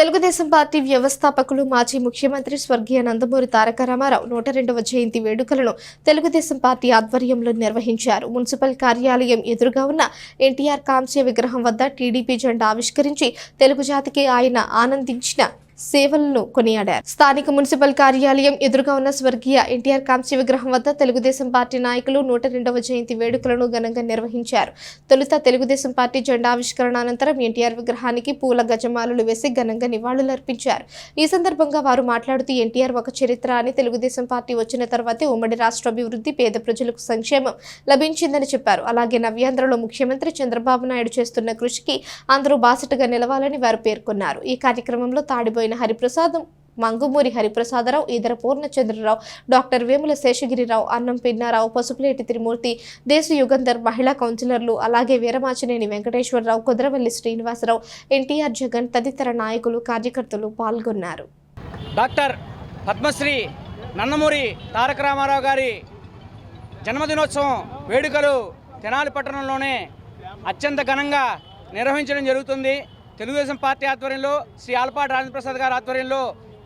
Telugu Desam party వ్యవస్థాపకులు మాజీ ముఖ్యమంత్రి స్వర్గీయ నందమూరి తారక రామారావు నూట రెండవ జయంతి వేడుకలను తెలుగుదేశం పార్టీ ఆధ్వర్యంలో నిర్వహించారు. మున్సిపల్ కార్యాలయం ఎదురుగా ఉన్న ఎన్టీఆర్ కాంస్య విగ్రహం వద్ద టీడీపీ జెండా ఆవిష్కరించి తెలుగు జాతికి ఆయన ఆనందించిన సేవలను కొనియాడారు. స్థానిక మున్సిపల్ కార్యాలయం ఎదురుగా ఉన్న స్వర్గీయ ఎన్టీఆర్ కాంస్య విగ్రహం వద్ద తెలుగుదేశం పార్టీ నాయకులు నూట రెండవ జయంతి వేడుకలను ఘనంగా నిర్వహించారు. తొలుత తెలుగుదేశం పార్టీ జెండా ఆవిష్కరణ అనంతరం ఎన్టీఆర్ విగ్రహానికి పూల గజమాలలు వేసి ఘనంగా నివాళులర్పించారు. ఈ సందర్భంగా వారు మాట్లాడుతూ ఎన్టీఆర్ ఒక చరిత్ర అని తెలుగుదేశం పార్టీ వచ్చిన తర్వాతే ఉమ్మడి రాష్ట్ర అభివృద్ధి పేద ప్రజలకు సంక్షేమం లభించిందని చెప్పారు. అలాగే నవ్యాంధ్రలో ముఖ్యమంత్రి చంద్రబాబు నాయుడు చేస్తున్న కృషికి అందరూ బాసటగా నిలవాలని వారు పేర్కొన్నారు. ఈ కార్యక్రమంలో తాడిపోయిన హరిప్రసాదం మంగుమూరి హరిప్రసాదరావు ఈదర పూర్ణచంద్రరావు డాక్టర్ వేముల శేషగిరిరావు అన్నం పిన్నారావు పసుపులేటి త్రిమూర్తి దేశ యుగంధర్ మహిళా కౌన్సిలర్లు అలాగే వీరమాచినేని వెంకటేశ్వరరావు కుదరవల్లి శ్రీనివాసరావు ఎన్టీఆర్ జగన్ తదితర నాయకులు కార్యకర్తలు పాల్గొన్నారు. డాక్టర్ పద్మశ్రీ నన్నమూరి తారక రామారావు గారి జన్మదినోత్సవం వేడుకలు తెనాలి పట్టణంలోనే అత్యంత ఘనంగా నిర్వహించడం జరుగుతుంది. తెలుగుదేశం పార్టీ ఆధ్వర్యంలో శ్రీ ఆలపాటి రాజప్రసాద్ గారి ఆధ్వర్యంలో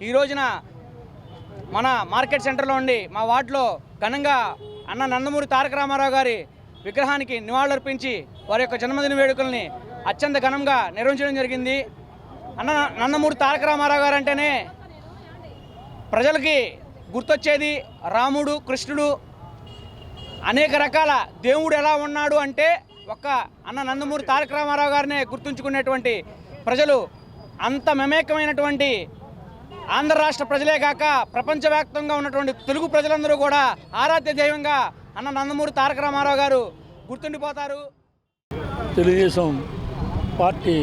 ఈ రోజున మన మార్కెట్ సెంటర్లో ఉండి మా వార్డులో ఘనంగా అన్న నందమూరి తారక రామారావు గారి విగ్రహానికి నివాళులర్పించి వారి యొక్క జన్మదిన వేడుకల్ని అత్యంత ఘనంగా నిర్వహించడం జరిగింది. అన్న నందమూరి తారక రామారావు గారు అంటేనే ప్రజలకి గుర్తొచ్చేది రాముడు కృష్ణుడు. అనేక రకాల దేవుడు ఎలా ఉన్నాడు అంటే ఒక్క అన్న నందమూరి తారక రామారావు గారినే గుర్తుంచుకునేటువంటి ప్రజలు అంత మమేకమైనటువంటి ఆంధ్ర రాష్ట్ర ప్రజలే కాక ప్రపంచవ్యాప్తంగా ఉన్నటువంటి తెలుగు ప్రజలందరూ కూడా ఆరాధ్య దైవంగా అన్న నందమూరి తారక రామారావు గారు గుర్తుండిపోతారు. తెలుగుదేశం పార్టీ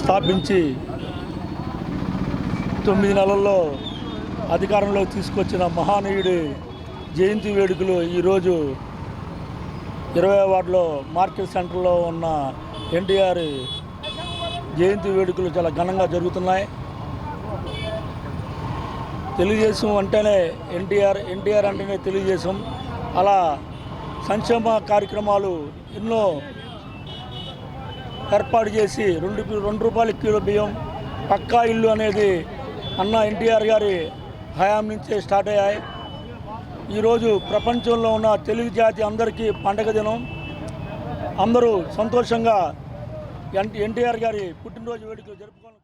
స్థాపించి తొమ్మిది నెలల్లో అధికారంలో తీసుకొచ్చిన మహానీయుడి జయంతి వేడుకలు ఈరోజు ఇరవై వార్డులో మార్కెట్ సెంటర్లో ఉన్న ఎన్టీఆర్ జయంతి వేడుకలు చాలా ఘనంగా జరుగుతున్నాయి. తెలుగుదేశం అంటేనే ఎన్టీఆర్ ఎన్టీఆర్ అంటేనే తెలుగుదేశం. అలా సంక్షేమ కార్యక్రమాలు ఎన్నో ఏర్పాటు చేసి రెండు రెండు రూపాయల కిలో బియ్యం పక్కా ఇల్లు అనేది అన్న ఎన్టీఆర్ గారి హయాం నుంచే స్టార్ట్ అయ్యాయి. ఈరోజు ప్రపంచంలో ఉన్న తెలుగు జాతి అందరికీ పండగ దినం. అందరూ సంతోషంగా ఎన్టీఆర్ గారి పుట్టినరోజు వేడుకలు జరుపుకోవాలి.